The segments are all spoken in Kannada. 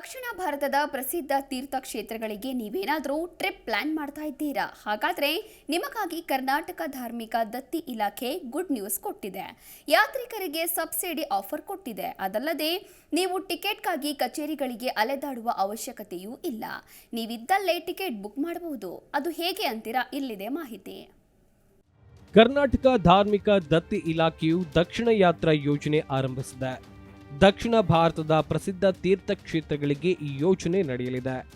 ದಕ್ಷಿಣ ಭಾರತದ ಪ್ರಸಿದ್ಧ ತೀರ್ಥಕ್ಷೇತ್ರಗಳಿಗೆ ನೀವೇನಾದರೂ ಟ್ರಿಪ್ ಪ್ಲಾನ್ ಮಾಡ್ತಾ ಇದ್ದೀರಾ? ಹಾಗಾದರೆ ನಿಮಗಾಗಿ ಕರ್ನಾಟಕ ಧಾರ್ಮಿಕ ದತ್ತಿ ಇಲಾಖೆ ಗುಡ್ ನ್ಯೂಸ್ ಕೊಟ್ಟಿದೆ. ಯಾತ್ರಿಕರಿಗೆ ಸಬ್ಸಿಡಿ ಆಫರ್ ಕೊಟ್ಟಿದೆ. ಅದಲ್ಲದೆ ನೀವು ಟಿಕೆಟ್ಗಾಗಿ ಕಚೇರಿಗಳಿಗೆ ಅಲೆದಾಡುವ ಅವಶ್ಯಕತೆಯೂ ಇಲ್ಲ. ನೀವಿದ್ದಲ್ಲೇ ಟಿಕೆಟ್ ಬುಕ್ ಮಾಡಬಹುದು. ಅದು ಹೇಗೆ ಅಂತೀರಾ? ಇಲ್ಲಿದೆ ಮಾಹಿತಿ. ಕರ್ನಾಟಕ ಧಾರ್ಮಿಕ ದತ್ತಿ ಇಲಾಖೆಯು ದಕ್ಷಿಣ ಯಾತ್ರಾ ಯೋಜನೆ ಆರಂಭಿಸಿದೆ. ದಕ್ಷಿಣ ಭಾರತದ ಪ್ರಸಿದ್ಧ ತೀರ್ಥಕ್ಷೇತ್ರಗಳಿಗೆ ಈ ಯೋಜನೆ ನಡೆಯಲಿದೆ.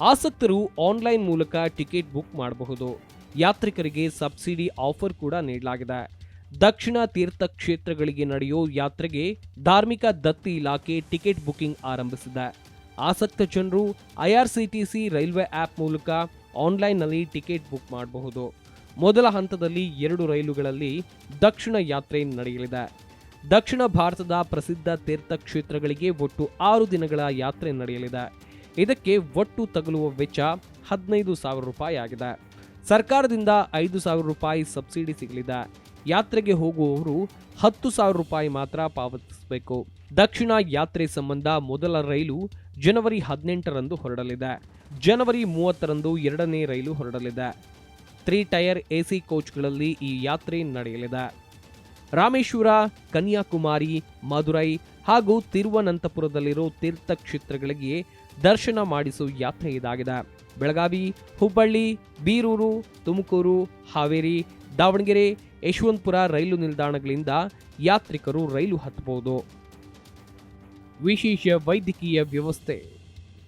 ಆಸಕ್ತರು ಆನ್ಲೈನ್ ಮೂಲಕ ಟಿಕೆಟ್ ಬುಕ್ ಮಾಡಬಹುದು. ಯಾತ್ರಿಕರಿಗೆ ಸಬ್ಸಿಡಿ ಆಫರ್ ಕೂಡ ನೀಡಲಾಗಿದೆ. ದಕ್ಷಿಣ ತೀರ್ಥಕ್ಷೇತ್ರಗಳಿಗೆ ನಡೆಯೋ ಯಾತ್ರೆಗೆ ಧಾರ್ಮಿಕ ದತ್ತಿ ಇಲಾಖೆ ಟಿಕೆಟ್ ಬುಕಿಂಗ್ ಆರಂಭಿಸಿದೆ. ಆಸಕ್ತ ಜನರು ಐಆರ್ಸಿಟಿಸಿ ರೈಲ್ವೆ ಆ್ಯಪ್ ಮೂಲಕ ಆನ್ಲೈನ್ನಲ್ಲಿ ಟಿಕೆಟ್ ಬುಕ್ ಮಾಡಬಹುದು. ಮೊದಲ ಹಂತದಲ್ಲಿ ಎರಡು ರೈಲುಗಳಲ್ಲಿ ದಕ್ಷಿಣ ಯಾತ್ರೆ ನಡೆಯಲಿದೆ. ದಕ್ಷಿಣ ಭಾರತದ ಪ್ರಸಿದ್ಧ ತೀರ್ಥಕ್ಷೇತ್ರಗಳಿಗೆ ಒಟ್ಟು ಆರು ದಿನಗಳ ಯಾತ್ರೆ ನಡೆಯಲಿದೆ. ಇದಕ್ಕೆ ಒಟ್ಟು ತಗುಲುವ ವೆಚ್ಚ ಹದಿನೈದು ಸಾವಿರ ರೂಪಾಯಿ ಆಗಿದೆ. ಸರ್ಕಾರದಿಂದ ಐದು ಸಾವಿರ ರೂಪಾಯಿ ಸಬ್ಸಿಡಿ ಸಿಗಲಿದೆ. ಯಾತ್ರೆಗೆ ಹೋಗುವವರು ಹತ್ತು ಸಾವಿರ ರೂಪಾಯಿ ಮಾತ್ರ ಪಾವತಿಸಬೇಕು. ದಕ್ಷಿಣ ಯಾತ್ರೆ ಸಂಬಂಧ ಮೊದಲ ರೈಲು ಜನವರಿ ಹದಿನೆಂಟರಂದು ಹೊರಡಲಿದೆ. ಜನವರಿ ಮೂವತ್ತರಂದು ಎರಡನೇ ರೈಲು ಹೊರಡಲಿದೆ. ತ್ರೀ ಟೈರ್ ಎಸಿ ಕೋಚ್ಗಳಲ್ಲಿ ಈ ಯಾತ್ರೆ ನಡೆಯಲಿದೆ. ರಾಮೇಶ್ವರ, ಕನ್ಯಾಕುಮಾರಿ, ಮಧುರೈ ಹಾಗೂ ತಿರುವನಂತಪುರದಲ್ಲಿರೋ ತೀರ್ಥಕ್ಷೇತ್ರಗಳಿಗೆ ದರ್ಶನ ಮಾಡಿಸುವ ಯಾತ್ರೆ ಇದಾಗಿದೆ. ಬೆಳಗಾವಿ, ಹುಬ್ಬಳ್ಳಿ, ಬೀರೂರು, ತುಮಕೂರು, ಹಾವೇರಿ, ದಾವಣಗೆರೆ, ಯಶವಂತಪುರ ರೈಲು ನಿಲ್ದಾಣಗಳಿಂದ ಯಾತ್ರಿಕರು ರೈಲು ಹತ್ತಬಹುದು. ವಿಶೇಷ ವೈದ್ಯಕೀಯ ವ್ಯವಸ್ಥೆ.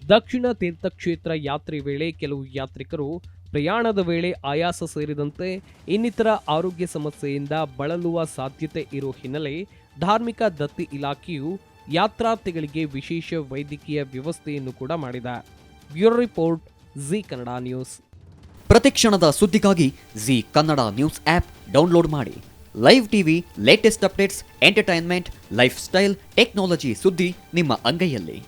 ದಕ್ಷಿಣ ತೀರ್ಥಕ್ಷೇತ್ರ ಯಾತ್ರೆ ವೇಳೆ ಕೆಲವು ಯಾತ್ರಿಕರು ಪ್ರಯಾಣದ ವೇಳೆ ಆಯಾಸ ಸೇರಿದಂತೆ ಇನ್ನಿತರ ಆರೋಗ್ಯ ಸಮಸ್ಯೆಯಿಂದ ಬಳಲುವ ಸಾಧ್ಯತೆ ಇರೋ ಹಿನ್ನೆಲೆ ಧಾರ್ಮಿಕ ದತ್ತಿ ಇಲಾಖೆಯು ಯಾತ್ರಾರ್ಥಿಗಳಿಗೆ ವಿಶೇಷ ವೈದ್ಯಕೀಯ ವ್ಯವಸ್ಥೆಯನ್ನು ಕೂಡ ಮಾಡಿದೆ. Bureau report, Zee Kannada news. ಪ್ರತಿಕ್ಷಣದ ಸುದ್ದಿಗಾಗಿ Zee Kannada news app download ಮಾಡಿ. Live TV, latest updates, entertainment, lifestyle, technology ಸುದ್ದಿ ನಿಮ್ಮ ಅಂಗೈಯಲ್ಲಿ.